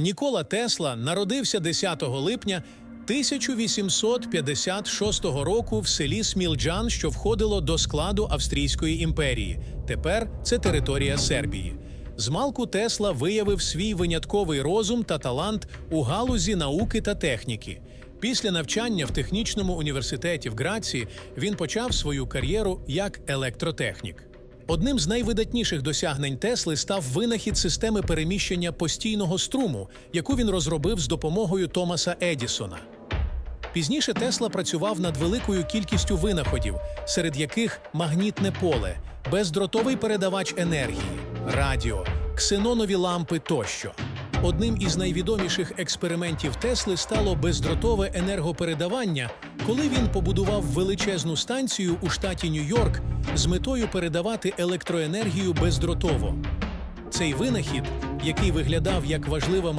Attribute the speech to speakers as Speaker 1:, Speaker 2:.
Speaker 1: Нікола Тесла народився 10 липня 1856 року в селі Смілджан, що входило до складу Австрійської імперії. Тепер це територія Сербії. Змалку Тесла виявив свій винятковий розум та талант у галузі науки та техніки. Після навчання в технічному університеті в Граці він почав свою кар'єру як електротехнік. Одним з найвидатніших досягнень Тесли став винахід системи переміщення постійного струму, яку він розробив з допомогою Томаса Едісона. Пізніше Тесла працював над великою кількістю винаходів, серед яких магнітне поле, бездротовий передавач енергії, радіо, ксенонові лампи тощо. Одним із найвідоміших експериментів Тесли стало бездротове енергопередавання, коли він побудував величезну станцію у штаті Нью-Йорк з метою передавати електроенергію бездротово. Цей винахід, який виглядав як важлива